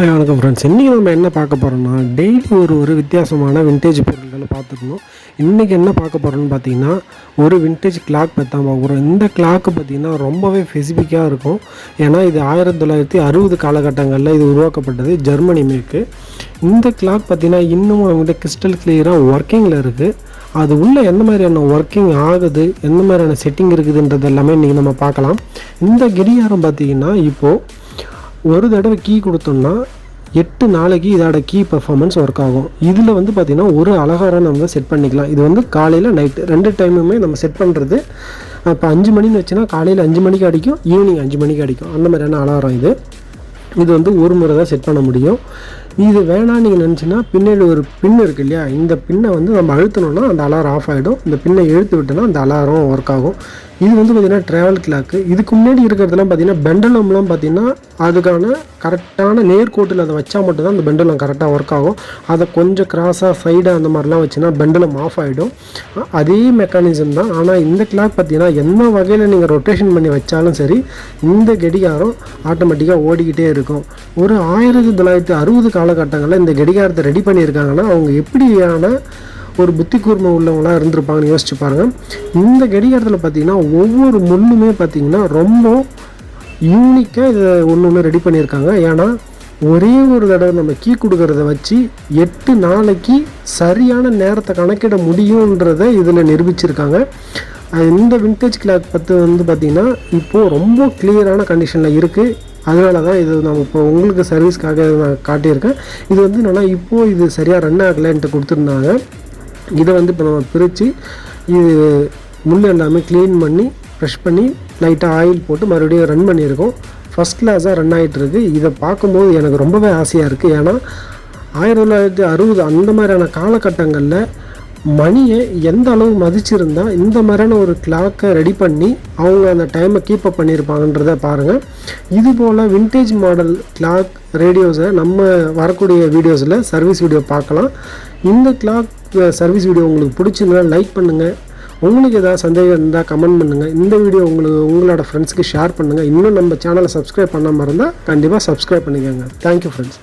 Hi வணக்கம் friends இன்றைக்கி நம்ம என்ன பார்க்க போகிறோம்னா டெய்லி ஒரு ஒரு வித்தியாசமான விண்டேஜ் பொருட்களை பார்த்துக்கணும். இன்றைக்கி என்ன பார்க்க போகிறோம்னு பார்த்தீங்கன்னா ஒரு விண்டேஜ் கிளாக் பற்றி தான் பார்க்க போகிறோம் இந்த கிளாக்கு பார்த்திங்கன்னா ரொம்பவே ஸ்பெசிஃபிக்காக இருக்கும். ஏன்னா இது ஆயிரத்தி தொள்ளாயிரத்தி அறுபது காலகட்டங்களில் இது உருவாக்கப்பட்டது ஜெர்மனி மேற்கு இந்த கிளாக் பார்த்திங்கன்னா இன்னும் அவங்ககிட்ட கிறிஸ்டல் கிளியராக ஒர்க்கிங்கில் இருக்குது அது உள்ளே எந்த மாதிரியான ஒர்க்கிங் ஆகுது எந்த மாதிரியான செட்டிங் இருக்குதுன்றது எல்லாமே இன்றைக்கி நம்ம பார்க்கலாம். இந்த கிரியாரம் பார்த்திங்கன்னா இப்போது ஒரு தடவை கீ கொடுத்தோம்னா எட்டு நாளைக்கு இதோட கீ பெர்ஃபார்மன்ஸ் ஒர்க் ஆகும். இதில் வந்து பார்த்திங்கன்னா ஒரு அலகாரம் நம்ம செட் பண்ணிக்கலாம். இது வந்து காலையில் நைட்டு ரெண்டு டைமுமே நம்ம செட் பண்ணுறது இப்போ அஞ்சு மணின்னு வச்சுன்னா காலையில் அஞ்சு மணிக்கு அடிக்கும் ஈவினிங் அஞ்சு மணிக்கு அடிக்கும். அந்த மாதிரியான அலாரம் இது. இது வந்து ஒரு முறை தான் செட் பண்ண முடியும். இது வேணாம் நீங்கள் நினச்சின்னா பின்னாடி ஒரு பின் இருக்கு இல்லையா? இந்த பின்னை வந்து நம்ம அழுத்தணும்னா அந்த அலாரம் ஆஃப் ஆகிடும் இந்த பின்னை இழுத்து விட்டோன்னா அந்த அலாரம் ஒர்க் ஆகும். இது வந்து பார்த்திங்கன்னா ட்ராவல் கிளாக்கு இதுக்கு முன்னாடி இருக்கிறதுலாம் பார்த்திங்கன்னா பெண்டலம்லாம் பார்த்திங்கன்னா அதுக்கான கரெக்டான நேர்கோட்டில் அதை வச்சா மட்டும்தான் அந்த பெண்டலம் கரெக்டாக ஒர்க் ஆகும். அதை கொஞ்சம் கிராஸாக சைடாக அந்த மாதிரிலாம் வச்சுன்னா பெண்டலம் ஆஃப் ஆகிடும் அதே மெக்கானிசம் தான். ஆனால் இந்த கிளாக் பார்த்திங்கன்னா எந்த வகையில் நீங்கள் ரொட்டேஷன் பண்ணி வச்சாலும் சரி இந்த கடிகாரம் ஆட்டோமேட்டிக்காக ஓடிக்கிட்டே இருக்கும். ஒரு ஆயிரத்தி தொள்ளாயிரத்தி அறுபது காலகட்டங்களில் இந்த கடிகாரத்தை ரெடி பண்ணியிருக்காங்கன்னா அவங்க எப்படியான ஒரு புத்தி கூர்மை உள்ளவங்களாக இருந்திருப்பாங்கன்னு யோசிச்சு பாருங்கள் இந்த கடிகாரத்தில் பார்த்தீங்கன்னா ஒவ்வொரு முள்ளுமே பார்த்தீங்கன்னா ரொம்ப யூனிக்காக இதை ஒன்று ஒன்று ரெடி பண்ணியிருக்காங்க. ஏன்னா ஒரே ஒரு தடவை நம்ம கீ கொடுக்கறத வச்சு எட்டு நாளைக்கு சரியான நேரத்தை கணக்கிட முடியுன்றதை இதில் நிரூபிச்சிருக்காங்க. இந்த விண்டேஜ் கிளாக் பற்றி வந்து பார்த்திங்கன்னா இப்போது ரொம்ப கிளியரான கண்டிஷனில் இருக்குது அதனால தான் இது நம்ம இப்போ உங்களுக்கு சர்வீஸ்க்காக நான் காட்டியிருக்கேன். இது வந்து என்னென்னா இப்போது இது சரியாக ரன் ஆகலைன்ட்டு கொடுத்துருந்தாங்க. இதை வந்து இப்போ நம்ம பிரித்து இது முள் எல்லாமே க்ளீன் பண்ணி ப்ரெஷ் பண்ணி லைட்டாக ஆயில் போட்டு மறுபடியும் ரன் பண்ணியிருக்கோம். ஃபஸ்ட் கிளாஸாக ரன் ஆகிட்டுருக்கு இதை பார்க்கும்போது எனக்கு ரொம்பவே ஆசையாக இருக்குது ஏன்னா ஆயிரத்தி தொள்ளாயிரத்தி அறுபது அந்த மாதிரியான காலகட்டங்களில் மணியை எந்த அளவு மதிச்சிருந்தா இந்த மாதிரியான ஒரு கிளாக்கை ரெடி பண்ணி அவங்க அந்த டைமை கீப் அப் பண்ணியிருப்பாங்கன்றத பாருங்கள் இது போல் விண்டேஜ் மாடல் கிளாக் ரேடியோஸை நம்ம வரக்கூடிய வீடியோஸில் சர்வீஸ் வீடியோ பார்க்கலாம். இந்த கிளாக் சர்வீஸ் வீடியோ உங்களுக்கு பிடிச்சிருந்தா லைக் பண்ணுங்கள் உங்களுக்கு ஏதாவது சந்தேகம் இருந்தால் கமெண்ட் பண்ணுங்கள் இந்த வீடியோ உங்களுக்கு உங்களோட ஃப்ரெண்ட்ஸுக்கு ஷேர் பண்ணுங்கள் இன்னும் நம்ம சேனலை சப்ஸ்கிரைப் பண்ணாமல் இருந்தால் கண்டிப்பாக சப்ஸ்கிரைப் பண்ணிக்கோங்க. Thank you friends